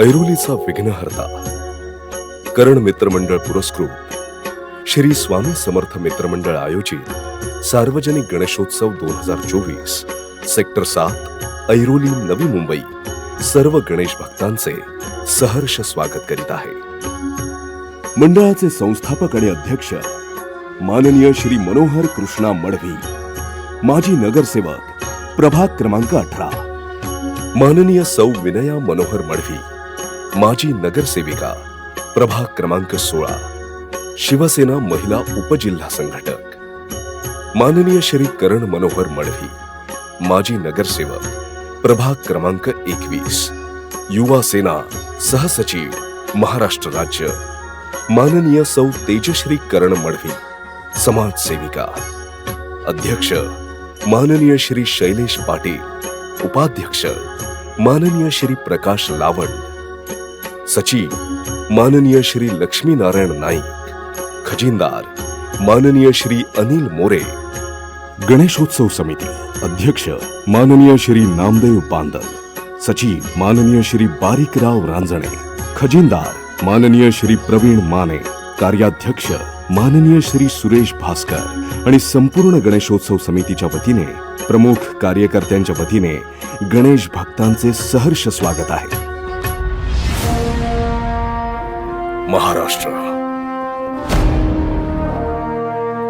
ऐरोलीचा विघ्नहर्ता करण मित्रमंडळ पुरस्कृत श्री स्वामी समर्थ मित्रमंडळ आयोजित सार्वजनिक गणेशोत्सव दोन हजार चोवीस सेक्टर सात ऐरोली नवी मुंबई सर्व गणेश भक्तांचे सहर्ष स्वागत करीत आहे. मंडळाचे संस्थापक आणि अध्यक्ष माननीय श्री मनोहर कृष्णा मडवी माजी नगरसेवक प्रभाग क्रमांक अठरा माननीय सौ विनया मनोहर मडवी माजी नगरसेविका प्रभाग क्रमांक सोळा शिवसेना महिला उपजिल्हा संघटक. माननीय श्री करण मनोहर मडवी माजी नगरसेवक प्रभाग क्रमांक एकवीस युवा सेना सहसचिव महाराष्ट्र राज्य. माननीय सौ तेजश्री करण मडवी समाजसेविका अध्यक्ष माननीय श्री शैलेश पाटील उपाध्यक्ष माननीय श्री प्रकाश लावण सचिव माननीय श्री लक्ष्मीनारायण नाईक खजिनदार माननीय श्री अनिल मोरे गणेशोत्सव समिती अध्यक्ष माननीय श्री नामदेव बांदल सचिव माननीय श्री बारीकराव रांजणे खजिनदार माननीय श्री प्रवीण माने कार्याध्यक्ष माननीय श्री सुरेश भास्कर आणि संपूर्ण गणेशोत्सव समितीच्या वतीने प्रमुख कार्यकर्त्यांच्या वतीने गणेश भक्तांचे सहर्ष स्वागत आहे. महाराष्ट्र.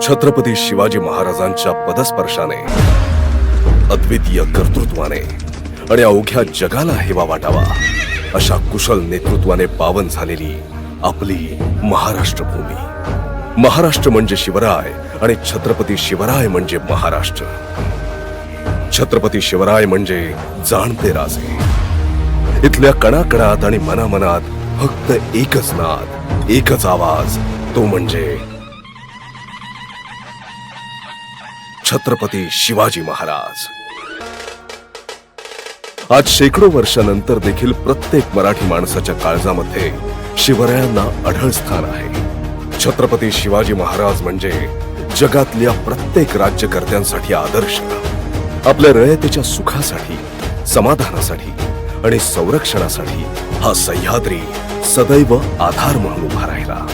छत्रपती शिवाजी महाराजांच्या पदस्पर्शाने अद्वितीय कर्तृत्वाने आणि अवघ्या जगाला हेवा वाटावा अशा कुशल नेतृत्वाने पावन झालेली आपली महाराष्ट्र भूमी. महाराष्ट्र म्हणजे शिवराय आणि छत्रपती शिवराय म्हणजे महाराष्ट्र. छत्रपती शिवराय म्हणजे जाणते राजे. इथल्या कणाकणात आणि मनामनात फक्त एकच नाद एकच आवाज तो म्हणजे छत्रपती शिवाजी महाराज. आज शेकडो वर्षानंतर देखील प्रत्येक मराठी माणसाच्या काळजामध्ये शिवरायांना अढळ स्थान आहे. छत्रपती शिवाजी महाराज म्हणजे जगातल्या प्रत्येक राज्यकर्त्यांसाठी आदर्श. आपल्या रयतेच्या सुखासाठी समाधानासाठी आणि संरक्षणासाठी हा सह्याद्री सदैव आधार म्हणून उभा राहिला.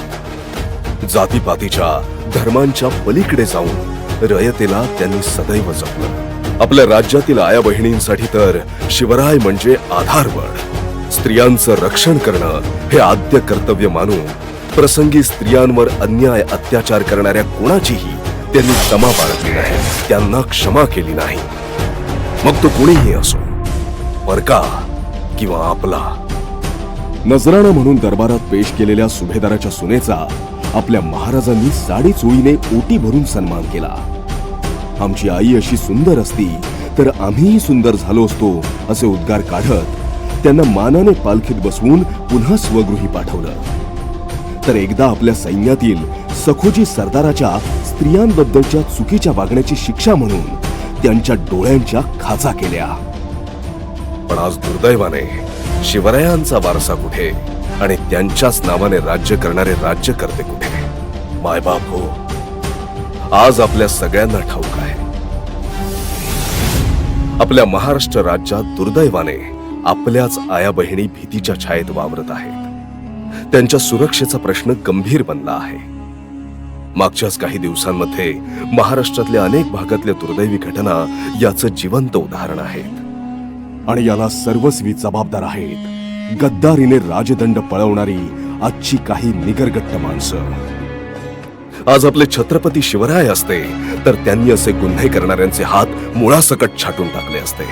जातीपातीच्या धर्मांच्या पलीकडे जाऊन रयतेला त्यांनी सदैव जपलं. आपल्या राज्यातील आया बहिणींसाठी तर शिवराय म्हणजे आधारवड स्त्रियांचं रक्षण करणं हे आद्य कर्तव्य मानून प्रसंगी स्त्रियांवर अन्याय अत्याचार करणाऱ्या कोणाचीही त्यांनी क्षमा बाळगली नाही त्यांना क्षमा केली नाही. मग तो कोणीही असो परका किंवा आपला. नजराणा म्हणून दरबारात पेश केलेल्या सुभेदाराच्या सुनेचा आपल्या महाराजांनी साडी चोळीने ओटी भरून सन्मान केला. आमची आई अशी सुंदर असती तर आम्हीही सुंदर झालो असतो असे उद्गार काढत त्यांना मानाने पालखीत बसवून पुन्हा स्वगृही पाठवलं. तर एकदा आपल्या सैन्यातील सखोजी सरदाराच्या स्त्रियांबद्दलच्या चुकीच्या वागण्याची शिक्षा म्हणून त्यांच्या डोळ्यांच्या खाचा केल्या. पण आज दुर्दैवाने शिवरायांचा वारसा कुठे आणि त्यांच्याच नावाने राज्य करणारे राज्यकर्ते कुठे? मायबाप हो. आज आपल्या सगळ्यांना ठाऊक आहे. आपल्या महाराष्ट्र राज्यात दुर्दैवाने आपल्याच आया बहिणी भीतीच्या छायेत वावरत आहेत. त्यांच्या सुरक्षेचा प्रश्न गंभीर बनला आहे. मागच्याच काही दिवसांमध्ये महाराष्ट्रातल्या अनेक भागातल्या दुर्दैवी घटना याचं जिवंत उदाहरण आहेत. आणि याला सर्वस्वी जबाबदार आहेत. गद्दारीने राजदंड पळवणारी आजची काही निगरगट्ट माणसं. आज आपले छत्रपती शिवराय असते तर त्यांनी असे गुन्हे करणाऱ्यांचे हात मुळासकट छाटून टाकले असते.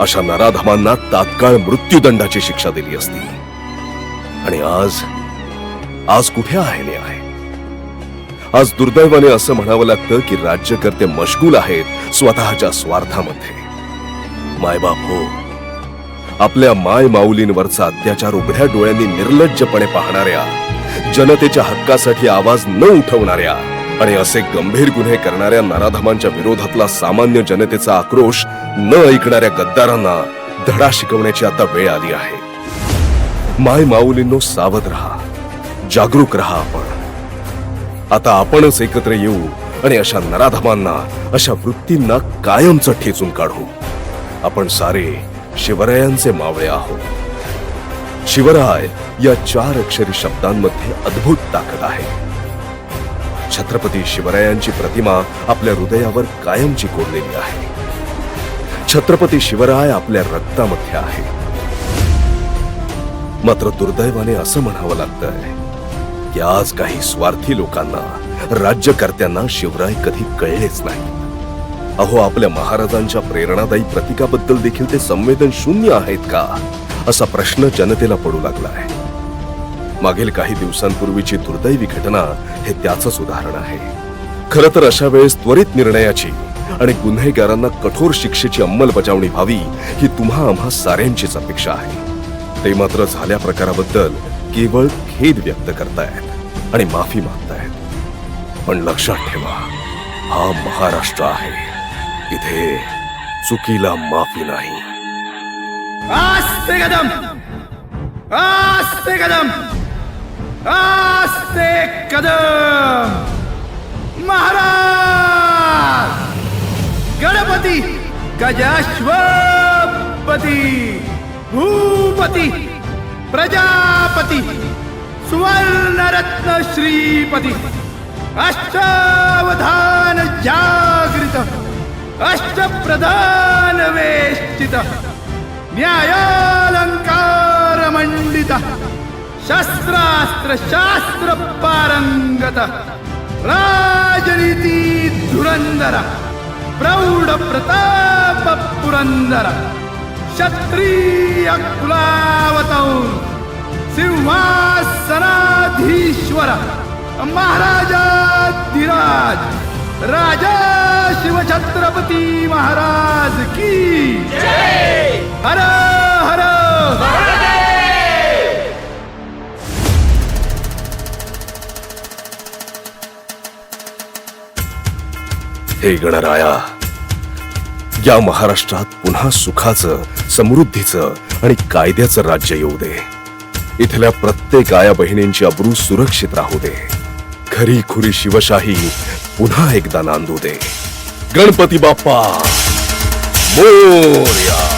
अशा नराधमांना तात्काळ मृत्यूदंडाची शिक्षा दिली असती. आणि आज आज कुठे आहे न्याय आज दुर्दैवाने असं म्हणावं लागतं की राज्यकर्ते मशगूल आहेत स्वतःच्या स्वार्थामध्ये. मायबाप हो आपल्या माय माऊलींवरचा अत्याचार उघड्या डोळ्यांनी निर्लज्जपणे पाहणाऱ्या जनतेच्या हक्कासाठी आवाज न उठवणाऱ्या आणि असे गंभीर गुन्हे करणाऱ्या नराधमांच्या विरोधातला सामान्य जनतेचा आक्रोश न ऐकणाऱ्या गद्दारांना धडा शिकवण्याची आता वेळ आली आहे. माय माऊलींनो सावध राहा. जागरूक राहा आपण. आता आपणच एकत्र येऊ आणि अशा नराधमांना अशा वृत्तींना कायमचं ठेचून काढू. आपण सारे शिवरायांचे मावळे आहोत. शिवराय या चार अक्षरी शब्दांमध्ये अद्भुत ताकद आहे. छत्रपती शिवरायांची प्रतिमा आपल्या हृदयावर कायमची कोरलेली आहे. छत्रपती शिवराय आपल्या रक्तामध्ये आहे. मात्र दुर्दैवाने असं म्हणावं लागतंय की आज काही स्वार्थी लोकांना राज्यकर्त्यांना शिवराय कधी कळलेच नाही. अहो आपल्या महाराजांच्या प्रेरणादायी प्रतीकाबद्दल देखील ते संवेदन शून्य आहेत का? असा प्रश्न जनतेला पडू लागला आहे मागील काही दिवसांपूर्वीची दुर्दैवी घटना हे त्याचंच उदाहरण आहे. खर तर अशा वेळेस त्वरित निर्णयाची आणि गुन्हेगारांना कठोर शिक्षेची अंमलबजावणी व्हावी ही तुम्हा आम्हा साऱ्यांचीच अपेक्षा आहे. ते मात्र झाल्या प्रकाराबद्दल केवळ खेद व्यक्त करतायत आणि माफी मागतायत. पण लक्षात ठेवा हा महाराष्ट्र आहे. इथे चुकीला माफी नाही. आस्ते कदम! आस्ते कदम! आस्ते कदम! महाराज! गणपती! गजाश्वपती! भूपती! प्रजापती! सुवर्णरत्न श्रीपती! अष्टावधान जागृत! अष्टप्रधान वेष्टित न्यायालंकार मंडित शस्त्रास्त्र शास्त्र पारंगत राजनीती धुरंदर प्रौढ प्रताप पुरंदर क्षत्रिय कुलावतौर सिंहासनाधीश्वर महाराजाधिराज। राजा शिवछत्रपती महाराज की हर हर। हे गणराया या महाराष्ट्रात पुन्हा सुखाचं समृद्धीचं आणि कायद्याचं राज्य येऊ दे. इथल्या प्रत्येक आया बहिणींची अब्रू सुरक्षित राहू दे. खरी खुरी शिवशाही पुन्हा एकदा नांदू दे. गणपती बाप्पा मोरया.